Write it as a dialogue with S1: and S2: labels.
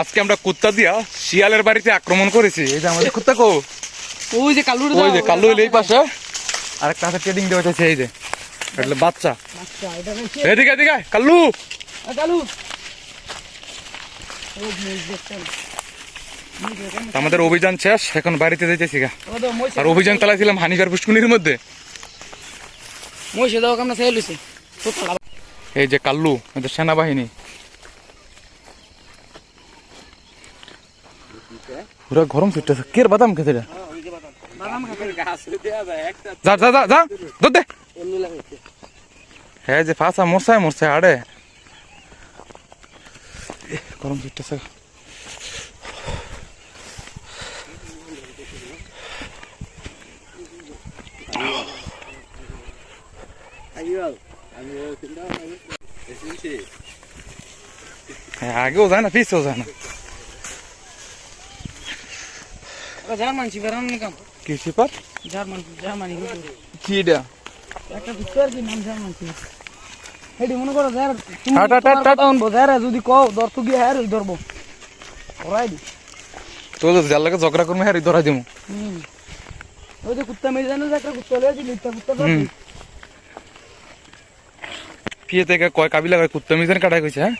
S1: আজকে আমরা কুত্তা দিয়া শিয়ালের বাড়িতে আক্রমণ করেছি। এই যে আমাদের কুত্তা কো।
S2: ওই যে কালুর
S1: ওই যে হইলে এই পাশে। আর একটা হাতে ট্রেডিং দেওয়া হচ্ছে এই যে। এটা বাচ্চা। এদিকে এদিকে
S2: কালু। দেখতেন
S1: আমাদের অভিযান শেষ এখন বাড়িতে যাইতেছি গা। আর অভিযান চালাইছিলাম হানিকার পুষ্কুনির মধ্যে। এই যে কাল্লু সেনাবাহিনী। পুরা গরম ছুটতেছে কের বাদাম খেতে
S2: খাতে
S1: যা যা যা যা, দুধ দে। হ্যাঁ যে ফাঁসা মরছে মরছে আড়ে গরম ছুটতেছে আগেও যায় না পিছেও যায় না।
S2: জার্মান ছি বেরান নি কাম
S1: কি সিপার
S2: জার্মান জার্মানি
S1: কি
S2: একটা নাম জার্মান ছি হেডি মনে করো যার তুমি
S1: হাট, হাট, হাট, হাট।
S2: অনবো যারা যদি কও দর তো গিয়ে হ্যাঁ ধরবো। ওরাই দি।
S1: তো যার লাগে ঝগড়া করব হ্যাঁ ধরা দিমু।
S2: ওই যে কুত্তা মেরে জানো একটা কুত্তা লয়ে দিলি একটা কুত্তা
S1: পিয়ে থেকে কয় কাবিলা কয় কুত্তা মিজান কাটাই কইছে হ্যাঁ?